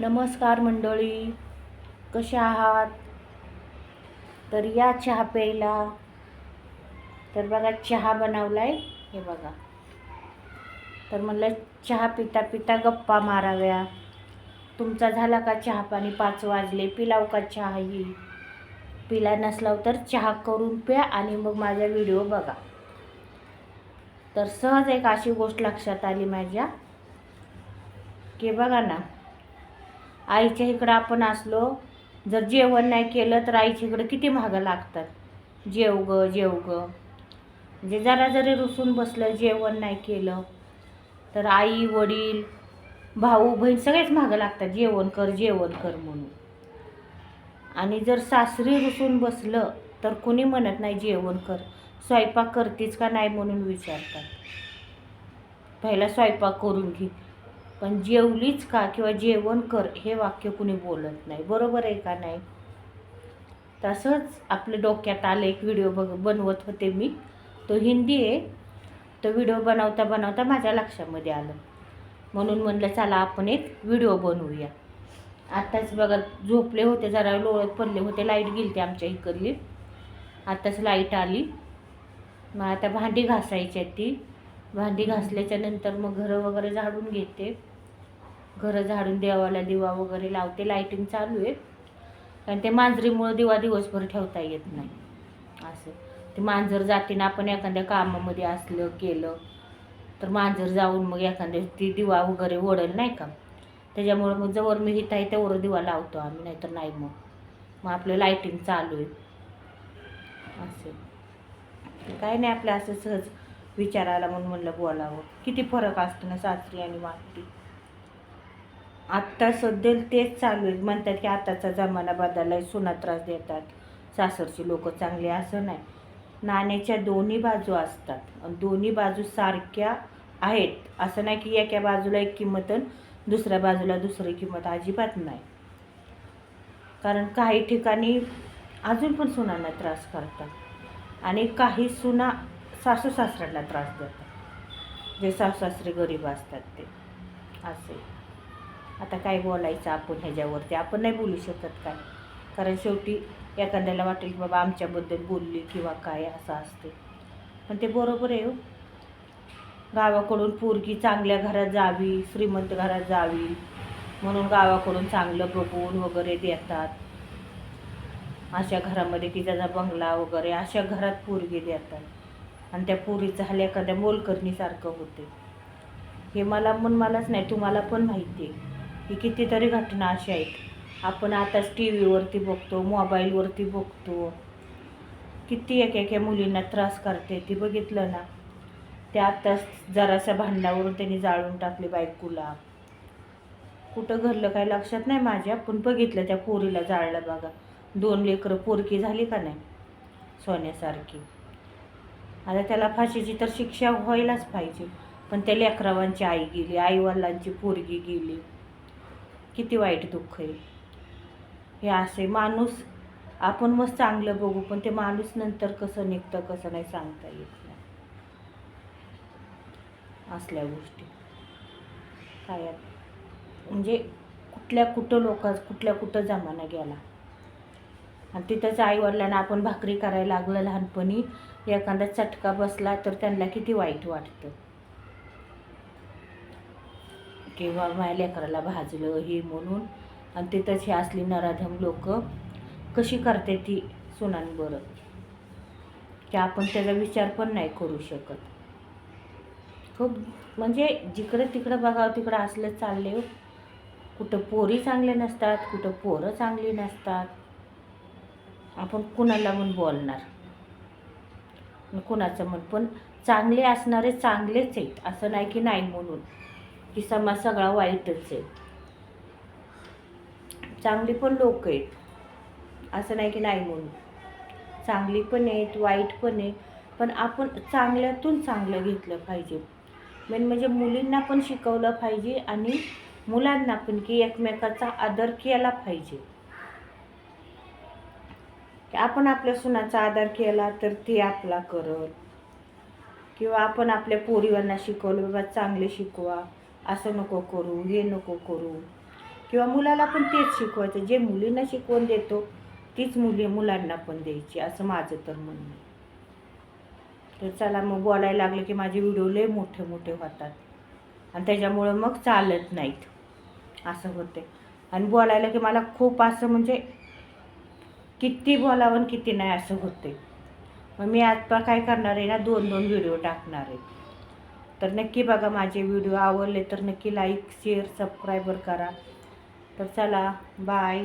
नमस्कार मंडळी कशा आहात? तर या चहा प्यायला. तर बघा चहा बनवलाय. हे बघा. तर म्हणलं चहा पिता पिता गप्पा माराव्या. तुमचा झाला का चहा पाणी? पाच वाजले. पिलाव का चहा ही? पिला नसलाव तर चहा करून प्या आणि मग माझा व्हिडिओ बघा. तर सहज एक अशी गोष्ट लक्षात आली माझ्या. की बघा ना आईच्या इकडं आपण असलो जर जेवण नाही केलं तर आईच्या इकडं किती महागं लागतात? जेव ग जेव ग. म्हणजे जरा जरी रुसून बसलं जेवण नाही केलं तर आई वडील भाऊ बहीण सगळेच महागं लागतात. जेवण कर जेवण कर म्हणून. आणि जर सासरी रुसून बसलं तर कोणी म्हणत नाही जेवण कर. स्वयंपाक करतीच का नाही म्हणून विचारतात. पहिला स्वयंपाक करून घे. पण जेवलीच का किंवा जेवण कर हे वाक्य कुणी बोलत नाही. बरोबर आहे का नाही? तसंच आपल्या डोक्यात आलं एक व्हिडिओ बघ बनवत होते मी. तो हिंदी आहे. तो व्हिडिओ बनवता बनवता माझ्या लक्षामध्ये आलं. म्हणून म्हणलं चला आपण एक व्हिडिओ बनवूया. आत्ताच बघा झोपले होते जरा लोळत पडले होते लाइट गेली होती आमच्या इकडली. आत्ताच लाइट आली. मग आता भांडी घासायची आहे ती. भांडी घासल्याच्या नंतर मग घरं वगैरे झाडून घेते. घरं झाडून देवाला दिवा वगैरे लावते. लायटिंग चालू आहे. कारण ते मांजरीमुळं दिवा दिवसभर ठेवता येत नाही. असं. ते मांजर जातीनं आपण एखाद्या कामामध्ये असलं केलं तर मांजर जाऊन मग एखाद्या ती दिवा वगैरे ओढल नाही का? त्याच्यामुळं मग जवळ मी हित आहे त्यावर दिवा लावतो आम्ही नाहीतर नाही मग. मग आपलं लायटिंग चालू आहे. असं. काय नाही आपलं असं सहज विचार आला म्हणून म्हणलं बोलावं. किती फरक असतो ना सासरी आणि वाटती आत्ता सध्या तेच चालू आहे. म्हणतात की आताचा जमाना बदललाय सुना त्रास देतात. सासरची लोक चांगली असं नाही. नाण्याच्या दोन्ही बाजू असतात. दोन्ही बाजू सारख्या आहेत. असं नाही की एका बाजूला एक किंमत आणि दुसऱ्या बाजूला दुसरी किंमत अजिबात नाही. कारण काही ठिकाणी अजून पण सुनांना त्रास करतात. आणि काही सुना सासू सासऱ्याला त्रास देतात. जे सासू सासरे गरीब असतात ते. असे. आता काय बोलायचं आपण ह्याच्यावरती? आपण नाही बोलू शकत काय? कारण शेवटी एखाद्याला वाटेल की बाबा आमच्याबद्दल बोलली किंवा काय असं असते. पण ते बरोबर आहे हो. गावाकडून पोरगी चांगल्या घरात जावी श्रीमंत घरात जावी म्हणून गावाकडून चांगलं बघून वगैरे देतात. अशा घरामध्ये की ज्याचा बंगला वगैरे अशा घरात पोरगी देतात. आणि त्या पोरीचं हल्ल्या एखाद्या मोलकरणीसारखं होते. हे मला पण मलाच नाही तुम्हाला पण माहिती आहे. की कितीतरी घटना अशा आहेत. आपण आताच टी व्हीवरती बघतो मोबाईलवरती बघतो. किती एक एका मुलींना त्रास करते ती बघितलं ना. ते आत्ताच जराशा भांडणावरून त्यांनी जाळून टाकली बायकोला. कुठं घरलं काय लक्षात नाही माझ्या पण बघितलं त्या पोरीला जाळलं बघा. दोन लेकरं पोरकी झाली का नाही? सोन्यासारखी. आता त्याला फाशीची तर शिक्षा व्हायलाच पाहिजे. पण त्या लेकरावांची आई गेली आईवडिलांची पोरगी गेली. किती वाईट दुःख आहे. हे असे माणूस आपण मग चांगलं बघू पण ते माणूस नंतर कसं निघतं कसं नाही सांगता येत नाही. असल्या गोष्टी. काय म्हणजे कुठल्या कुठं लोक कुठल्या कुठं जमाना गेला. आणि तिथंच आईवडिलांना आपण भाकरी करायला लागलं लहानपणी एखादा चटका बसला तर त्यांना किती वाईट वाटतं. किंवा माझ्या लेकराला भाजलं हे म्हणून. आणि तिथंच हे असली नराधम लोक कशी करते ती सुनांबरं की आपण त्याचा विचार पण नाही करू शकत. खूप म्हणजे जिकडं तिकडं बघावं तिकडं असलं चालले हो. कुठं पोरी चांगले नसतात कुठं पोरं चांगली नसतात. आपण कुणाला म्हणून बोलणार. कुणाचं म्हण पण चांगले असणारे चांगलेच आहेत. असं नाही की नाही म्हणून. की समाज सगळा वाईटच आहे. चांगली पण लोक आहेत. असं नाही की नाही म्हणून चांगली पण आहेत वाईट पण आहे पण आपण चांगल्यातून चांगलं घेतलं पाहिजे. मेन म्हणजे मुलींना पण शिकवलं पाहिजे आणि मुलांना पण की एकमेकाचा आदर केला पाहिजे. की आपण आपल्या सुनाचा आदर केला तर ते आपला करल. किंवा आपण आपल्या पोरीवांना शिकवलं बाबा चांगले शिकवा. असं नको करू हे नको करू. किंवा मुलाला पण तेच शिकवायचं जे मुलींना शिकवून देतो तीच मुली मुलांना पण द्यायची असं माझं तर म्हणणं आहे. तर चला मग बोलायला लागलं की माझे व्हिडिओ लय मोठे मोठे होतात. आणि त्याच्यामुळं मग चालत नाहीत. असं होते आणि बोलायला की मला खूप असं म्हणजे किती बोलावं किती नाही असं होते मग मी आता काय करणार आहे ना दोन दोन व्हिडिओ टाकणार आहे. तर नक्की बघा माझे व्हिडिओ आवडले तर नक्की लाईक शेअर सबस्क्रायबर करा. तर चला बाय